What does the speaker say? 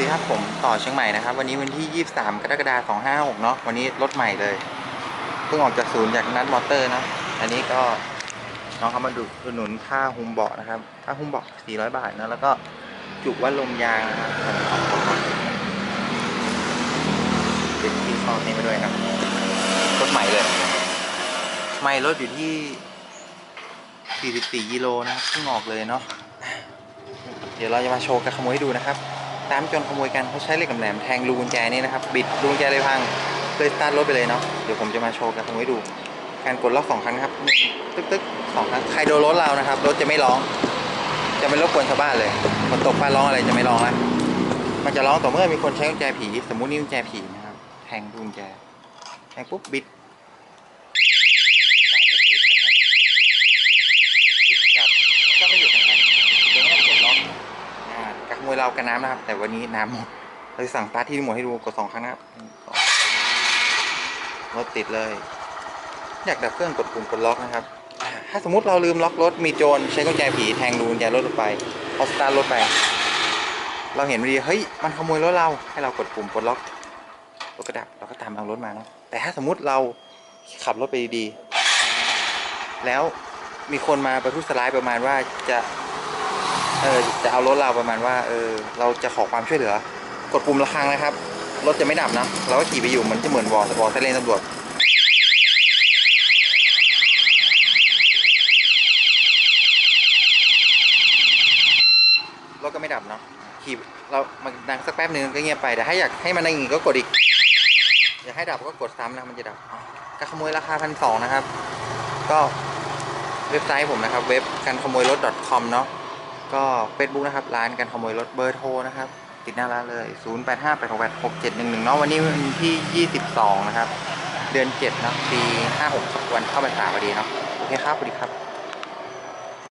ดีครับผมต่อเชียงใหม่นะครับ วันนี้วันที่ 23 กรกฎาคม256 เนาะวันนี้รถใหม่เลย เพิ่งออกจากศูนย์จากนัดมอเตอร์นะอันนี้ก็น้องเขามาดูหนุนค่าหุ้มเบาะนะครับค่าหุ้มเบาะ400 บาทนะแล้วก็จุกว่าลมยางนะครับเด็กที่เข้านี้มาด้วยครับรถใหม่เลยใหม่รถอยู่ที่ 44กิโลนะครับเพิ่งออกเลยเนาะเดี๋ยวเราจะมาโชว์การขโมยให้ดูนะครับ ตามจนขโมยกันเขาใช้เหล็กแหลมแทงรูกุญแจนี่นะครับ บิดรูกุญแจเลยพังเลยสตาร์ทรถไปเลยเนาะเดี๋ยวผมจะมาโชว์การขโมยให้ดู การกดล็อกสองครั้งครับหนึ่งตึ๊กตึ๊กสองครั้งใครโดนรถเรานะครับรถจะไม่ร้อง จะไม่รบกวนชาวบ้านเลยคนตกฟ้าร้องอะไรจะไม่ร้องละมันจะร้องต่อเมื่อมีคนใช้กุญแจผี สมมุตินี่กุญแจผีนะครับแทงรูกุญแจแทงปุ๊บบิดสตาร์ทไม่ติดนะครับดกลับก็ไม่หยุดนะครับเดี๋ยวต้องกดล็อก อ่ากับขโม ยเรากันน้ำนะครับ แต่วันนี้น้ำหมดเราสั่งสตาร์ทที่รีโมทให้ดูกดสองครั้งนะครับรถติดเลย อยากดับเครื่องกดปุ่มกดล็อกนะครับ ถ้าสมมติเราลืมล็อกรถมีโจรใช้กุญแจผีแทงรูกุญแจรถไปเอาสตาร์ทรถไป เราเห็นพอดีเฮ้ยมันขโมยรถเราให้เรากดปุ่มกดล็อกรถก็ดับเราก็ตามเอารถมาเนาะแต่ถ้าสมมติเราขับรถไปดีๆแล้วมีคนมาประทุษร้ายประมาณว่าจะ ออจะเอารถเราประมาณว่าเออเราจะขอความช่วยเหลือ กดปุ่มระฆังนะครับ รถจะไม่ดับนะ เราก็ขี่ไปอยู่เหมันจะเหมือนวอวอไซเรนตำรวจรถก็ไม่ดับเนาะขี่เรามันดังสักแป๊บหนึ่งก็เงียบไปแต่ถ้าอยากให้มันดังอีกก็กดอีกอยากให้ดับก็กดซ้ำนะมันจะดับการขโมยราคาพันสองนะครับ ก็เว็บไซต์ผมนะครับ เว็บการขโมยรถ .com เนาะ ก็เฟซบุ๊กนะครับ ร้านการขโมยรถเบอร์โทรนะครับ ติดหน้าร้านเลย 0 8 5 8 6 8 6 7 1 1เนาะวันนี้วันที่ 22 นะครับ เดือน7เนาะปี56วันเข้าพรรษาพอดีเนาะโอเคครับสวัสดีครับ